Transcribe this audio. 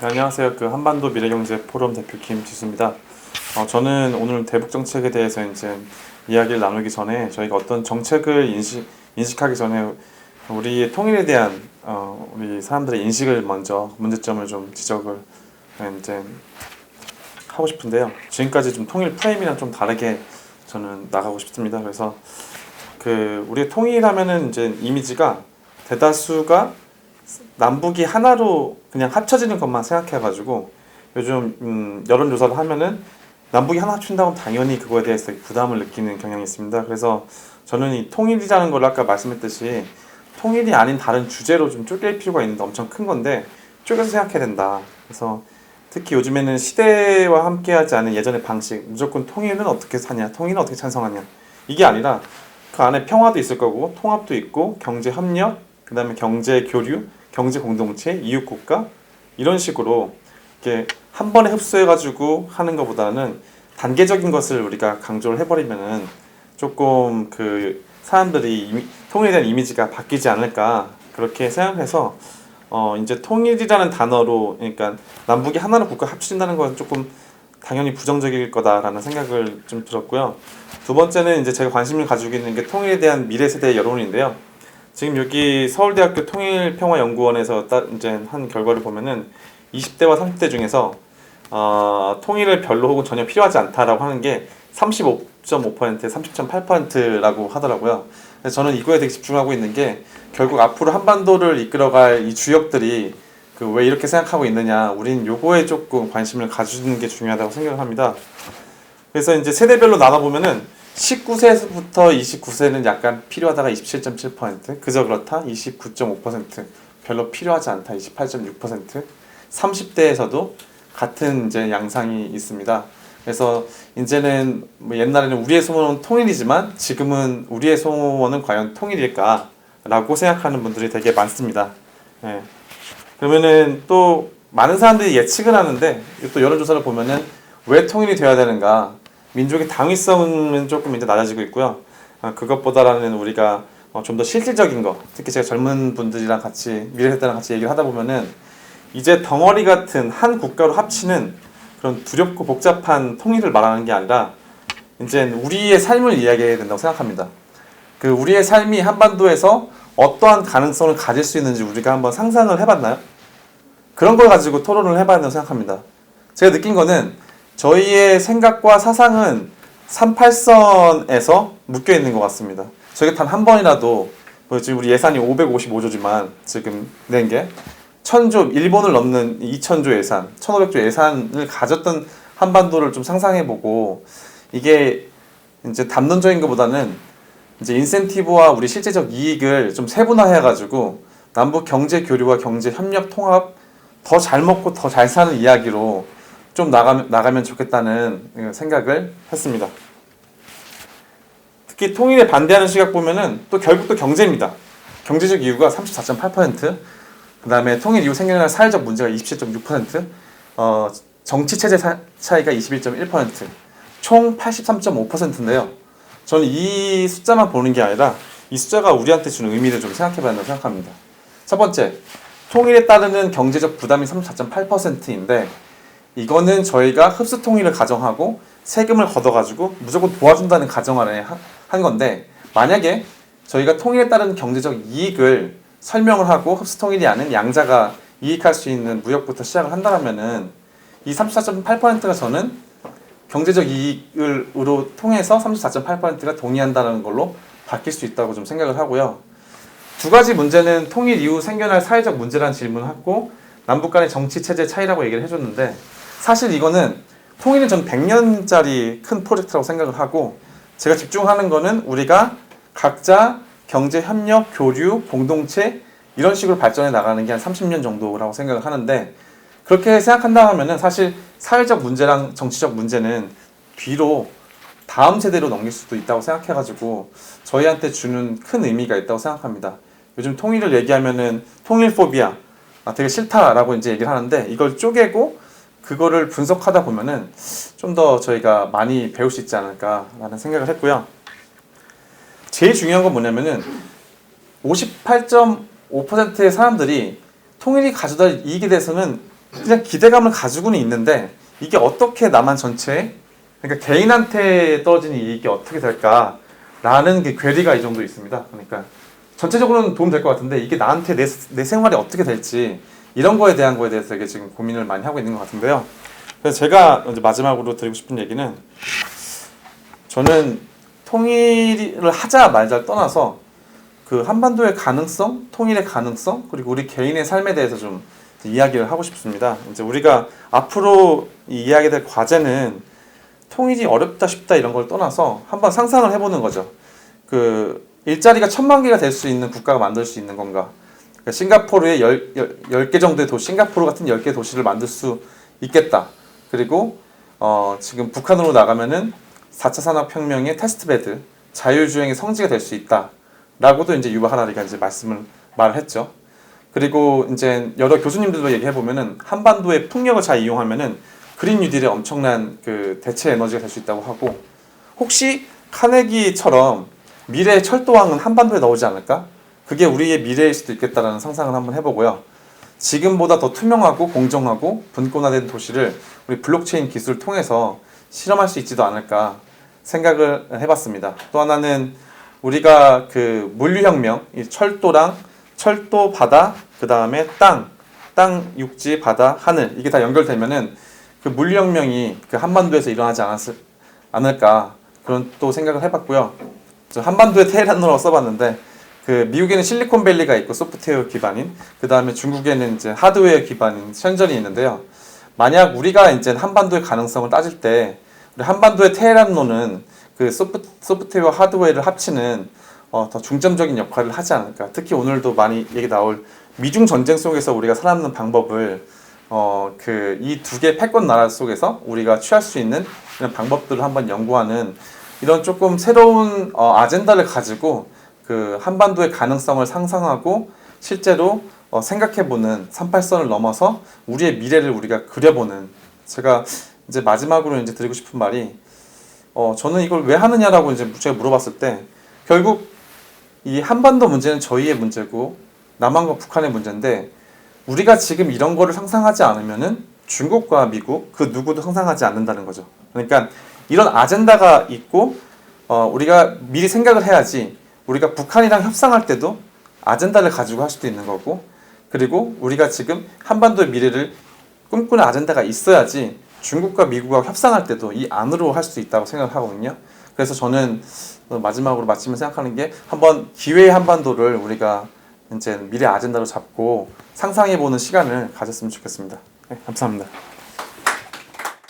네, 안녕하세요. 그 한반도 미래경제 포럼 대표 김지수입니다. 어, 저는 오늘 대북 정책에 대해서 이제 이야기를 나누기 전에 저희가 어떤 정책을 인식 인식하기 전에 우리의 통일에 대한 어, 우리 사람들의 인식을 먼저 문제점을 좀 지적을 이제 하고 싶은데요. 지금까지 좀 통일 프레임이랑 좀 다르게 저는 나가고 싶습니다. 그래서 그 우리 통일하면은 이제 이미지가 대다수가 남북이 하나로 그냥 합쳐지는 것만 생각해가지고 요즘 음, 여론 조사를 하면은 남북이 하나 합친다고 하면 당연히 그거에 대해서 부담을 느끼는 경향이 있습니다. 그래서 저는 이 통일이라는 걸 아까 말씀했듯이 통일이 아닌 다른 주제로 좀 쪼갤 필요가 있는데 엄청 큰 건데 쪼개서 생각해야 된다. 그래서 특히 요즘에는 시대와 함께하지 않은 예전의 방식 무조건 통일은 어떻게 사냐 통일은 어떻게 찬성하냐 이게 아니라 그 안에 평화도 있을 거고 통합도 있고 경제 협력 그다음에 경제 교류 경제 공동체 이웃 국가 이런 식으로 이렇게 한 번에 흡수해 가지고 하는 것보다는 단계적인 것을 우리가 강조를 해버리면은 조금 그 사람들이 이미, 통일에 대한 이미지가 바뀌지 않을까 그렇게 생각해서 어 이제 통일이라는 단어로 그러니까 남북이 하나로 국가 합친다는 건 조금 당연히 부정적일 거다라는 생각을 좀 들었고요. 두 번째는 이제 제가 관심을 가지고 있는 게 통일에 대한 미래 세대 여론인데요. 지금 여기 서울대학교 통일평화연구원에서 따, 이제 한 결과를 보면은 20대와 30대 중에서 어, 통일을 별로 혹은 전혀 필요하지 않다라고 하는 게 35.5%, 30.8%라고 하더라고요. 그래서 저는 이거에 되게 집중하고 있는 게 결국 앞으로 한반도를 이끌어갈 이 주역들이 그 왜 이렇게 생각하고 있느냐, 우린 요거에 조금 관심을 가지는 게 중요하다고 생각을 합니다. 그래서 이제 세대별로 나눠보면은 19세부터 29세는 약간 필요하다가 27.7%, 그저 그렇다 29.5%, 별로 필요하지 않다 28.6%, 30대에서도 같은 이제 양상이 있습니다. 그래서 이제는 뭐 옛날에는 우리의 소원은 통일이지만 지금은 우리의 소원은 과연 통일일까라고 생각하는 분들이 되게 많습니다. 예. 그러면은 또 많은 사람들이 예측을 하는데 또 여론조사를 보면은 왜 통일이 되어야 되는가? 민족의 당위성은 조금 이제 낮아지고 있고요. 아, 그것보다라는 우리가 어, 좀 더 실질적인 거, 특히 제가 젊은 분들이랑 같이 미래 세대랑 같이 얘기를 하다 보면은 이제 덩어리 같은 한 국가로 합치는 그런 두렵고 복잡한 통일을 말하는 게 아니라 이제 우리의 삶을 이야기해야 된다고 생각합니다. 그 우리의 삶이 한반도에서 어떠한 가능성을 가질 수 있는지 우리가 한번 상상을 해봤나요? 그런 걸 가지고 토론을 해봐야 된다고 생각합니다. 제가 느낀 거는 저희의 생각과 사상은 38선에서 묶여 있는 것 같습니다. 저희가 단 한 번이라도 뭐 지금 우리 예산이 555조지만 지금 낸 게 천조 일본을 넘는 2천조 예산, 1,500조 예산을 가졌던 한반도를 좀 상상해보고 이게 이제 담론적인 것보다는 이제 인센티브와 우리 실제적 이익을 좀 세분화해가지고 남북 경제 교류와 경제 협력 통합 더 잘 먹고 더 잘 사는 이야기로 좀 나가면, 나가면 좋겠다는 생각을 했습니다. 특히 통일에 반대하는 시각 보면은 또 결국 또 경제입니다. 경제적 이유가 34.8%, 그 다음에 통일 이후 생겨난 사회적 문제가 27.6%, 어, 정치 체제 사- 차이가 21.1%, 총 83.5%인데요. 저는 이 숫자만 보는 게 아니라 이 숫자가 우리한테 주는 의미를 좀 생각해 봐야 한다고 생각합니다. 첫 번째, 통일에 따르는 경제적 부담이 34.8%인데 이거는 저희가 흡수 통일을 가정하고 세금을 걷어가지고 무조건 도와준다는 가정 안에 하- 한 건데 만약에 저희가 통일에 따른 경제적 이익을 설명을 하고 흡수 통일이 아닌 양자가 이익할 수 있는 무역부터 시작을 한다면은 이 34.8%가 저는 경제적 이익으로 통해서 34.8%가 동의한다는 걸로 바뀔 수 있다고 좀 생각을 하고요. 두 가지 문제는 통일 이후 생겨날 사회적 문제라는 질문을 하고 남북 간의 정치 체제 차이라고 얘기를 해줬는데 사실 이거는 통일은 전 100년짜리 큰 프로젝트라고 생각을 하고 제가 집중하는 거는 우리가 각자 경제 협력, 교류, 공동체 이런 식으로 발전해 나가는 게 한 30년 정도라고 생각을 하는데 그렇게 생각한다 하면은 사실 사회적 문제랑 정치적 문제는 뒤로 다음 세대로 넘길 수도 있다고 생각해가지고 저희한테 주는 큰 의미가 있다고 생각합니다. 요즘 통일을 얘기하면은 통일 포비아, 아, 되게 싫다라고 이제 얘기를 하는데 이걸 쪼개고 그거를 분석하다 보면은 좀 더 저희가 많이 배울 수 있지 않을까라는 생각을 했고요. 제일 중요한 건 뭐냐면은 58.5%의 사람들이 통일이 가져다 이익에 대해서는 그냥 기대감을 가지고는 있는데 이게 어떻게 남한 전체에 그러니까 개인한테 떨어지는 이익이 어떻게 될까라는 게 괴리가 이 정도 있습니다. 그러니까 전체적으로는 도움 될 것 같은데 이게 나한테 내, 내 생활이 어떻게 될지 이런 거에 대한 거에 대해서 되게 지금 고민을 많이 하고 있는 것 같은데요. 그래서 제가 이제 마지막으로 드리고 싶은 얘기는 저는 통일을 하자 말자를 떠나서 그 한반도의 가능성, 통일의 가능성, 그리고 우리 개인의 삶에 대해서 좀 이야기를 하고 싶습니다. 이제 우리가 앞으로 이 이야기 될 과제는 통일이 어렵다 쉽다 이런 걸 떠나서 한번 상상을 해보는 거죠. 그 일자리가 천만 개가 될 수 있는 국가가 만들 수 있는 건가? 그러니까 싱가포르의 열, 열, 10 개 정도의 도시, 싱가포르 같은 10개 도시를 만들 수 있겠다. 그리고 어, 지금 북한으로 나가면은 4차 산업혁명의 테스트베드, 자율주행의 성지가 될 수 있다. 라고도 이제 유바 하나리가 이제 말씀을 말했죠. 그리고 이제 여러 교수님들도 얘기해 보면은 한반도의 풍력을 잘 이용하면은 그린 뉴딜의 엄청난 그 대체 에너지가 될 수 있다고 하고 혹시 카네기처럼 미래의 철도왕은 한반도에 나오지 않을까? 그게 우리의 미래일 수도 있겠다라는 상상을 한번 해보고요. 지금보다 더 투명하고 공정하고 분권화된 도시를 우리 블록체인 기술을 통해서 실험할 수 있지도 않을까 생각을 해봤습니다. 또 하나는 우리가 그 물류혁명, 이 철도랑 철도, 바다, 그 다음에 땅, 땅, 육지, 바다, 하늘 이게 다 연결되면은 그 물류혁명이 그 한반도에서 일어나지 않았을, 않을까 그런 또 생각을 해봤고요. 저 한반도에 테헤란으로 써봤는데 그 미국에는 실리콘밸리가 있고 소프트웨어 기반인 그 다음에 중국에는 이제 하드웨어 기반인 션전이 있는데요. 만약 우리가 이제 한반도의 가능성을 따질 때 우리 한반도의 테헤란로는 그 소프, 소프트웨어 하드웨어를 합치는 어, 더 중점적인 역할을 하지 않을까. 특히 오늘도 많이 얘기 나올 미중 전쟁 속에서 우리가 살아남는 방법을 어, 그 이 두 개 패권 나라 속에서 우리가 취할 수 있는 이런 방법들을 한번 연구하는 이런 조금 새로운 어, 아젠다를 가지고 그 한반도의 가능성을 상상하고 실제로 어, 생각해보는 38선을 넘어서 우리의 미래를 우리가 그려보는 제가 이제 마지막으로 이제 드리고 싶은 말이 어, 저는 이걸 왜 하느냐라고 이제 제가 물어봤을 때 결국 이 한반도 문제는 저희의 문제고 남한과 북한의 문제인데 우리가 지금 이런 거를 상상하지 않으면은 중국과 미국 그 누구도 상상하지 않는다는 거죠. 그러니까 이런 아젠다가 있고 어, 우리가 미리 생각을 해야지 우리가 북한이랑 협상할 때도 아젠다를 가지고 할 수도 있는 거고 그리고 우리가 지금 한반도의 미래를 꿈꾸는 아젠다가 있어야지 중국과 미국과 협상할 때도 이 안으로 할 수 있다고 생각하거든요. 그래서 저는 마지막으로 마치면 생각하는 게 한번 기회의 한반도를 우리가 이제 미래 아젠다로 잡고 상상해보는 시간을 가졌으면 좋겠습니다. 네, 감사합니다.